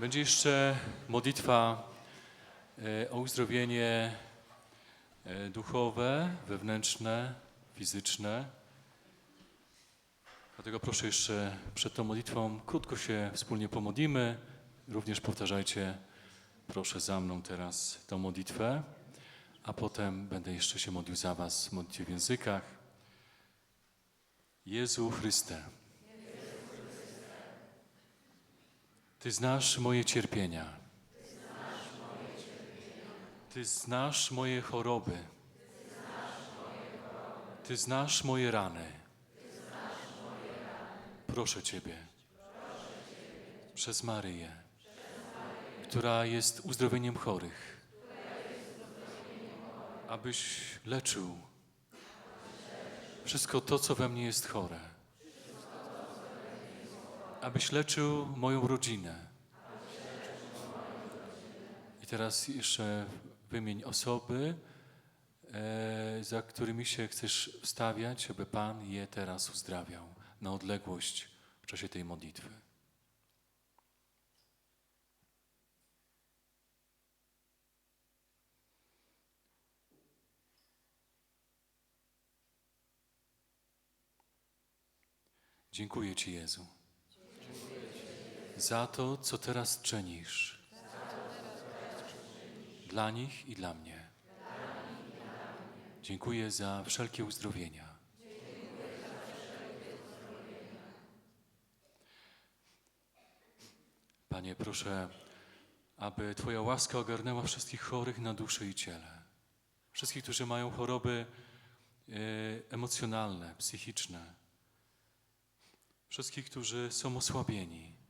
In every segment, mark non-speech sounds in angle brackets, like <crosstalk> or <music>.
Będzie jeszcze modlitwa e, o uzdrowienie e, duchowe, wewnętrzne, fizyczne. Dlatego proszę jeszcze przed tą modlitwą krótko się wspólnie pomodlimy. Również powtarzajcie, proszę za mną teraz tą modlitwę, a potem będę jeszcze się modlił za Was, modlicie w językach. Jezu Chryste, Ty znasz moje cierpienia. Ty znasz moje choroby. Ty znasz moje rany. Proszę Ciebie, przez Maryję, która jest uzdrowieniem chorych, abyś leczył wszystko to, co we mnie jest chore. Abyś leczył moją rodzinę. I teraz jeszcze wymień osoby, e, za którymi się chcesz wstawiać, aby Pan je teraz uzdrawiał na odległość w czasie tej modlitwy. Dziękuję Ci, Jezu, za to, co teraz czynisz dla nich i dla mnie. Dziękuję za wszelkie uzdrowienia. Panie, proszę, aby Twoja łaska ogarnęła wszystkich chorych na duszy i ciele. Wszystkich, którzy mają choroby e, emocjonalne, psychiczne. Wszystkich, którzy są osłabieni,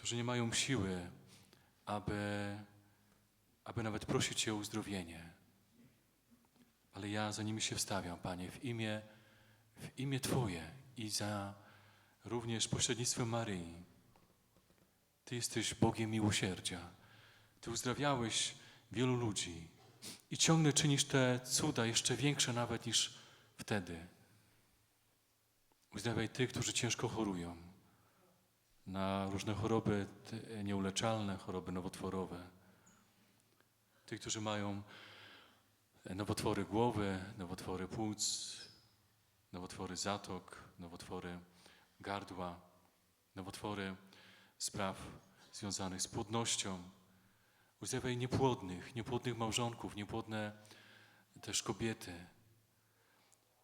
którzy nie mają siły, aby, aby nawet prosić Cię o uzdrowienie. Ale ja za nimi się wstawiam, Panie, w imię, w imię Twoje i za również pośrednictwem Maryi. Ty jesteś Bogiem miłosierdzia. Ty uzdrawiałeś wielu ludzi i ciągle czynisz te cuda jeszcze większe nawet niż wtedy. Uzdrawiaj tych, którzy ciężko chorują na różne choroby nieuleczalne, choroby nowotworowe. Tych, którzy mają nowotwory głowy, nowotwory płuc, nowotwory zatok, nowotwory gardła, nowotwory spraw związanych z płodnością. Uzdrawiaj niepłodnych, niepłodnych małżonków, niepłodne też kobiety.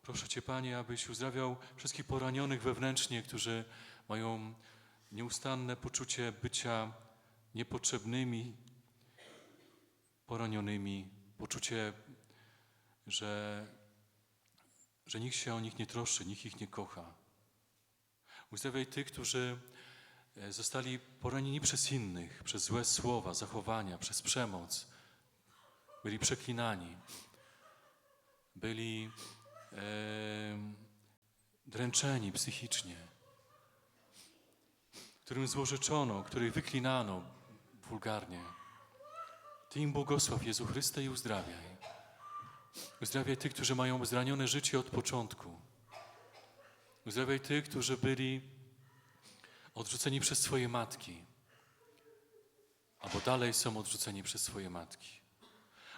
Proszę Cię, Panie, abyś uzdrawiał wszystkich poranionych wewnętrznie, którzy mają nieustanne poczucie bycia niepotrzebnymi, poranionymi, poczucie, że, że nikt się o nich nie troszczy, nikt ich nie kocha. Uzdrawiaj tych, którzy e, zostali poranieni przez innych, przez złe słowa, zachowania, przez przemoc, byli przeklinani, byli e, dręczeni psychicznie, którym złorzeczono, których wyklinano wulgarnie. Ty im błogosław Jezu Chryste i uzdrawiaj. Uzdrawiaj tych, którzy mają zranione życie od początku. Uzdrawiaj tych, którzy byli odrzuceni przez swoje matki, albo dalej są odrzuceni przez swoje matki.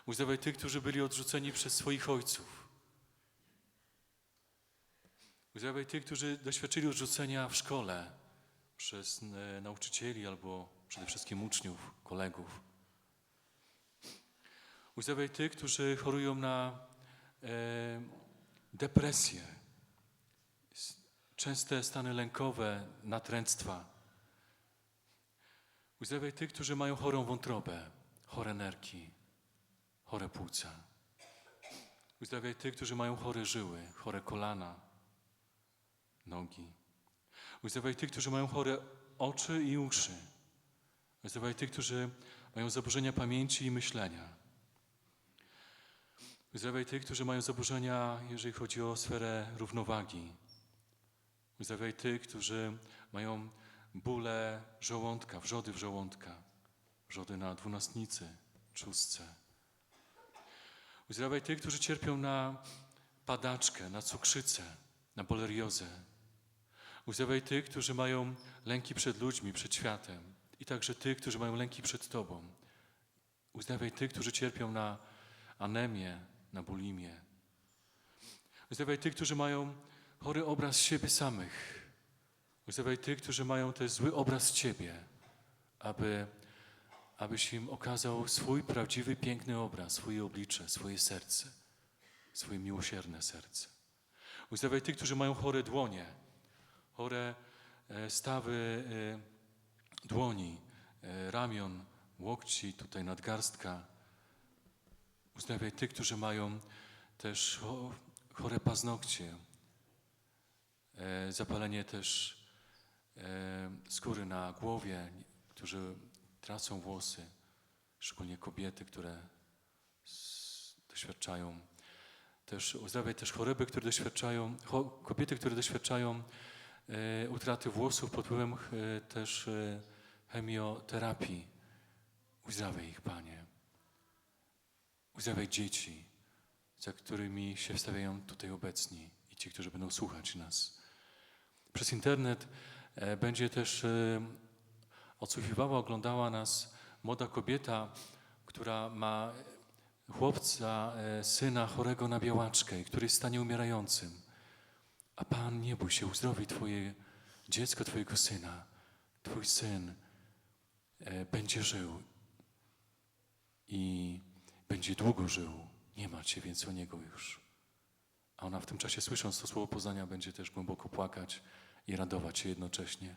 Uzdrawiaj tych, którzy byli odrzuceni przez swoich ojców. Uzdrawiaj tych, którzy doświadczyli odrzucenia w szkole przez e, nauczycieli albo przede wszystkim uczniów, kolegów. Uzdrawiaj tych, którzy chorują na e, depresję, częste stany lękowe, natręctwa. Uzdrawiaj tych, którzy mają chorą wątrobę, chore nerki, chore płuca. Uzdrawiaj tych, którzy mają chore żyły, chore kolana, nogi. Uzdrawiaj tych, którzy mają chore oczy i uszy. Uzdrawiaj tych, którzy mają zaburzenia pamięci i myślenia. Uzdrawiaj tych, którzy mają zaburzenia, jeżeli chodzi o sferę równowagi. Uzdrawiaj tych, którzy mają bóle żołądka, wrzody w żołądka, wrzody na dwunastnicy, trzustce. Uzdrawiaj tych, którzy cierpią na padaczkę, na cukrzycę, na boleriozę. Uzdrawiaj tych, którzy mają lęki przed ludźmi, przed światem i także tych, którzy mają lęki przed Tobą. Uzdrawiaj tych, którzy cierpią na anemię, na bulimię. Uzdrawiaj tych, którzy mają chory obraz siebie samych. Uzdrawiaj tych, którzy mają też zły obraz Ciebie, aby, abyś im okazał swój prawdziwy, piękny obraz, swoje oblicze, swoje serce, swoje miłosierne serce. Uzdrawiaj tych, którzy mają chore dłonie, chore e, stawy e, dłoni, e, ramion, łokci, tutaj nadgarstka. Uzdrawiaj tych, którzy mają też cho- chore paznokcie, zapalenie też skóry na głowie, którzy tracą włosy, szczególnie kobiety, które doświadczają też uzdrawiaj też choroby, które doświadczają, kobiety, które doświadczają utraty włosów pod wpływem e, też e, chemioterapii. Uzdrawiaj ich, Panie. Uzdrawiaj dzieci, za którymi się wstawiają tutaj obecni i ci, którzy będą słuchać nas. Przez internet e, będzie też e, odsłuchiwała, oglądała nas młoda kobieta, która ma chłopca, e, syna chorego na białaczkę, który jest w stanie umierającym. A Pan, nie bój się, uzdrowi Twoje dziecko, Twojego syna. Twój syn e, będzie żył i będzie długo żył. Nie macie więc o niego już. A ona w tym czasie, słysząc to słowo poznania, będzie też głęboko płakać i radować się jednocześnie,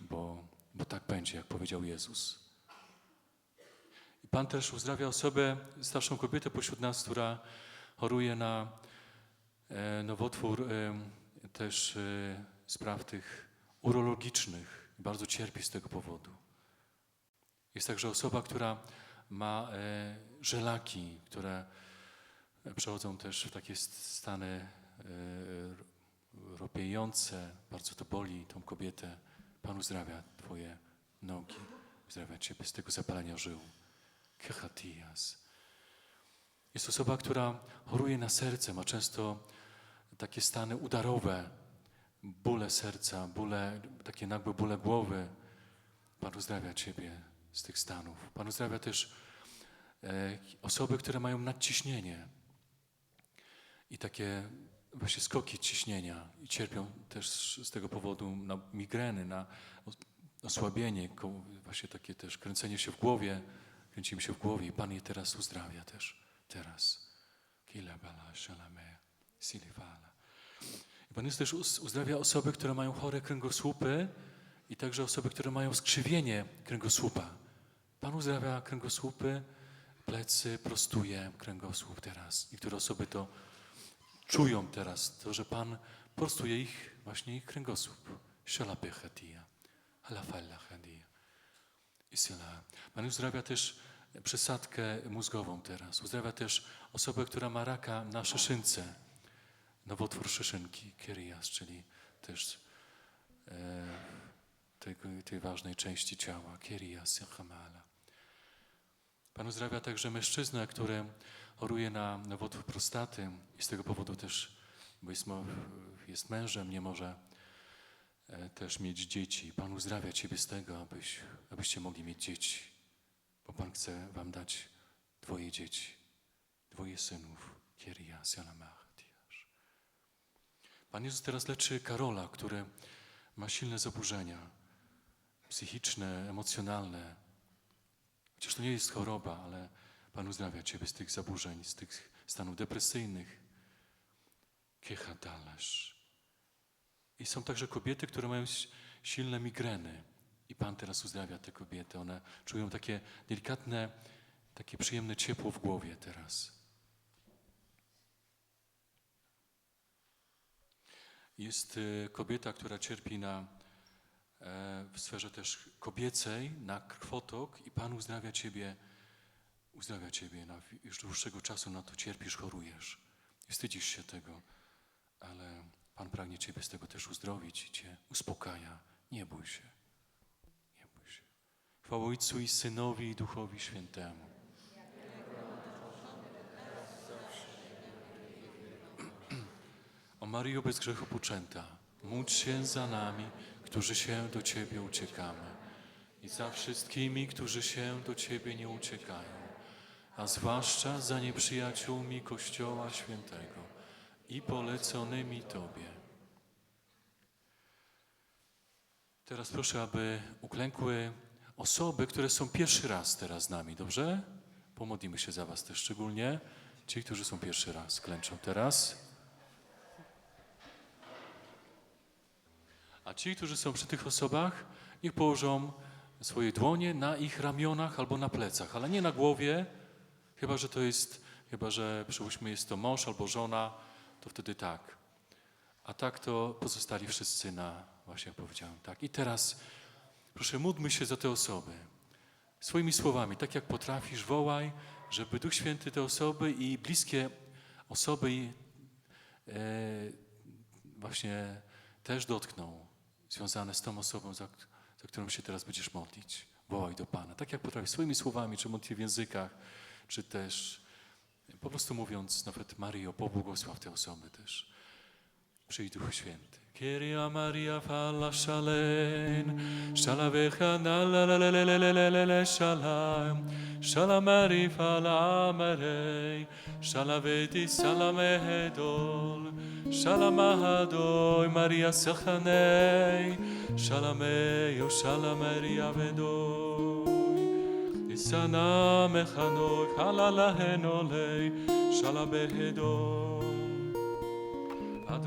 bo, bo tak będzie, jak powiedział Jezus. I Pan też uzdrawia osobę, starszą kobietę pośród nas, która choruje na nowotwór e, też e, spraw tych urologicznych. Bardzo cierpi z tego powodu. Jest także osoba, która ma e, żelaki, które przechodzą też w takie stany ropiejące. Bardzo to boli tą kobietę. Pan uzdrawia Twoje nogi, uzdrawia Ciebie z tego zapalenia żył. Kechatias. Jest osoba, która choruje na serce, ma często takie stany udarowe, bóle serca, bóle, takie nagłe bóle głowy. Pan uzdrawia Ciebie z tych stanów. Pan uzdrawia też e, osoby, które mają nadciśnienie i takie właśnie skoki ciśnienia i cierpią też z tego powodu na migreny, na os- osłabienie, właśnie takie też kręcenie się w głowie, kręcimy się w głowie i Pan je teraz uzdrawia też, teraz. Kila bala shalame, silifala. Pan jest też uz- uzdrawia osoby, które mają chore kręgosłupy i także osoby, które mają skrzywienie kręgosłupa. Pan uzdrawia kręgosłupy, plecy, prostuje kręgosłup teraz. Niektóre osoby to czują teraz, to, że Pan prostuje ich, właśnie ich kręgosłup. Shalapy hatia, halafalla syla. Pan uzdrawia też przesadkę mózgową teraz. Uzdrawia też osobę, która ma raka na szyszynce. Nowotwór szyszynki, kirias, czyli też e, tego, tej ważnej części ciała. Kirias, hamala. Pan uzdrawia także mężczyznę, który choruje na nowotwór prostaty i z tego powodu też, bo jest, jest mężem, nie może e, też mieć dzieci. Pan uzdrawia Ciebie z tego, abyś, abyście mogli mieć dzieci, bo Pan chce Wam dać Twoje dzieci, Twoje synów. Kieria, Sialamachtiasz. Pan Jezus teraz leczy Karola, który ma silne zaburzenia psychiczne, emocjonalne. Chociaż to nie jest choroba, ale Pan uzdrawia Ciebie z tych zaburzeń, z tych stanów depresyjnych. Kiechadalasz. I są także kobiety, które mają silne migreny. I Pan teraz uzdrawia te kobiety. One czują takie delikatne, takie przyjemne ciepło w głowie teraz. Jest y, kobieta, która cierpi na, e, w sferze też kobiecej, na krwotok i Pan uzdrawia Ciebie, uzdrawia Ciebie. Na, już dłuższego czasu na to cierpisz, chorujesz. Wstydzisz się tego, ale Pan pragnie Ciebie z tego też uzdrowić i Cię uspokaja. Nie bój się. Nie bój się. Chwała Ojcu i Synowi i Duchowi Świętemu. O Maryjo bez grzechu poczęta, Módl się za nami, którzy się do Ciebie uciekamy i za wszystkimi, którzy się do Ciebie nie uciekają, a zwłaszcza za nieprzyjaciółmi Kościoła Świętego i poleconymi Tobie. Teraz proszę, aby uklękły osoby, które są pierwszy raz teraz z nami, dobrze? Pomodlimy się za Was też szczególnie. Ci, którzy są pierwszy raz, klęczą teraz. A ci, którzy są przy tych osobach, niech położą swoje dłonie na ich ramionach albo na plecach, ale nie na głowie, chyba że to jest, chyba że przyłóżmy jest to mąż albo żona, to wtedy tak. A tak to pozostali wszyscy na, właśnie jak powiedziałem, tak. I teraz proszę, módlmy się za te osoby. Swoimi słowami, tak jak potrafisz, wołaj, żeby Duch Święty te osoby i bliskie osoby e, właśnie też dotknął, związane z tą osobą, za, za którą się teraz będziesz modlić. Wołaj do Pana, tak jak potrafisz, swoimi słowami, czy modlitwie w językach, czy też po prostu mówiąc, nawet Mario, pobłogosław te osoby też. Przyjdź Duchu Święty. Kyria Maria fala szalen, szala wechana la la la la la la la la la szala, fala Mary, szala vedi szala Maria sachanej, szala mejo szala Maria vedoi, isana mechanoi hala lahenolei, szala.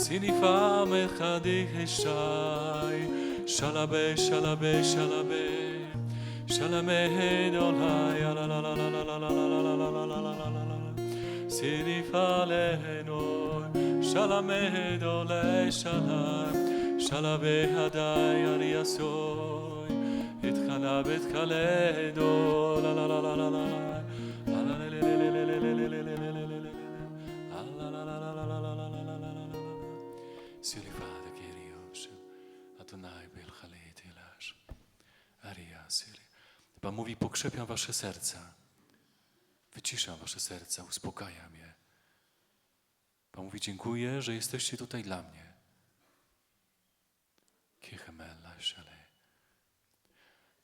la la la la la la la la la la la la la la la la la la Esalai Marale, la la la la la la la Ala la le le le le le le le le le le le le le le Ala la la la la la la la la la la sono Sinifa mechadi heshai Shalabe shalabe shalabe Shalame dolai la la la la la la la la la la la la la la la la Sinifa leheno Shalame dole shalai Shalabe hadai ariasoy את חנה ואת חלדו, לה לה לה לה לה לה לה לה לה לה לה לה לה לה לה Pan mówi, pokrzepiam wasze serca, wyciszam wasze serca, uspokajam je. Pan mówi, dziękuję, że jesteście tutaj dla mnie.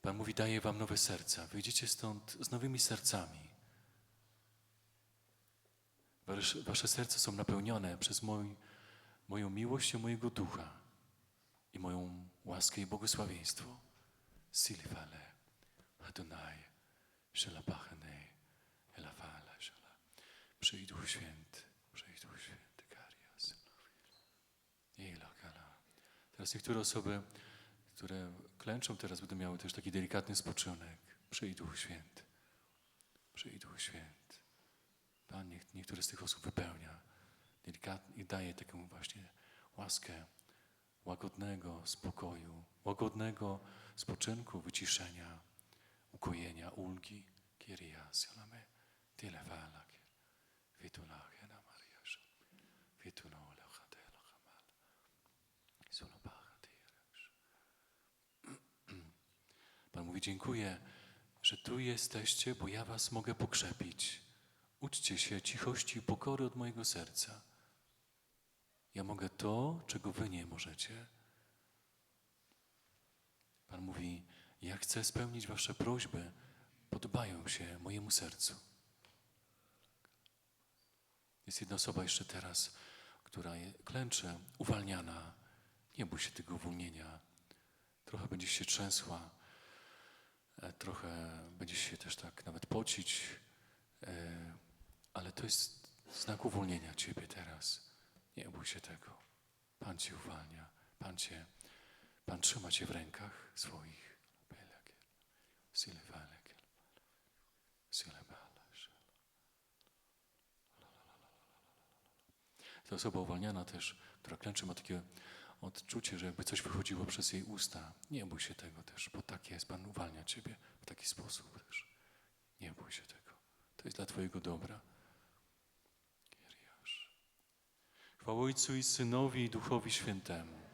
Pan mówi, daję wam nowe serca. Wyjdziecie stąd z nowymi sercami. Wasze, serca są napełnione przez mój, moją miłość i mojego ducha i moją łaskę i błogosławieństwo. Silvale, Adonai, Shelapachane, Elafala, Shela. Przyjdź Duch Święty, przyjdź Duch Święty, Karias. Ilakala. Teraz niektóre osoby, które klęczą teraz, będą miały też taki delikatny spoczynek. Przyjdź Duch Święty. Przyjdź Duch Święty. Pan niech, niektóre z tych osób wypełnia delikatnie i daje taką właśnie łaskę łagodnego spokoju, łagodnego spoczynku, wyciszenia, ukojenia, ulgi. Kyria salame, tyle falak, vitulach, na Mariasz, vitulo lechadela chamal, sulabach, <clears throat> Pan mówi, dziękuję, że tu jesteście, bo ja was mogę pokrzepić. Uczcie się cichości i pokory od mojego serca. Ja mogę to, czego wy nie możecie. Pan mówi, ja chcę spełnić wasze prośby, podobają się mojemu sercu. Jest jedna osoba jeszcze teraz, która klęcze, uwalniana. Nie bój się tego uwolnienia. Trochę będziesz się trzęsła, e, trochę będziesz się też tak nawet pocić, e, ale to jest znak uwolnienia Ciebie teraz. Nie bój się tego. Pan Cię uwalnia. Pan Cię, Pan trzyma Cię w rękach swoich. Belakiel, silevalekiel, silebalasz. Ta osoba uwalniana też, która klęczy, ma takie odczucie, że jakby coś wychodziło przez jej usta. Nie bój się tego też, bo tak jest. Pan uwalnia ciebie w taki sposób też. Nie bój się tego. To jest dla twojego dobra. Chwała Ojcu i Synowi i Duchowi Świętemu.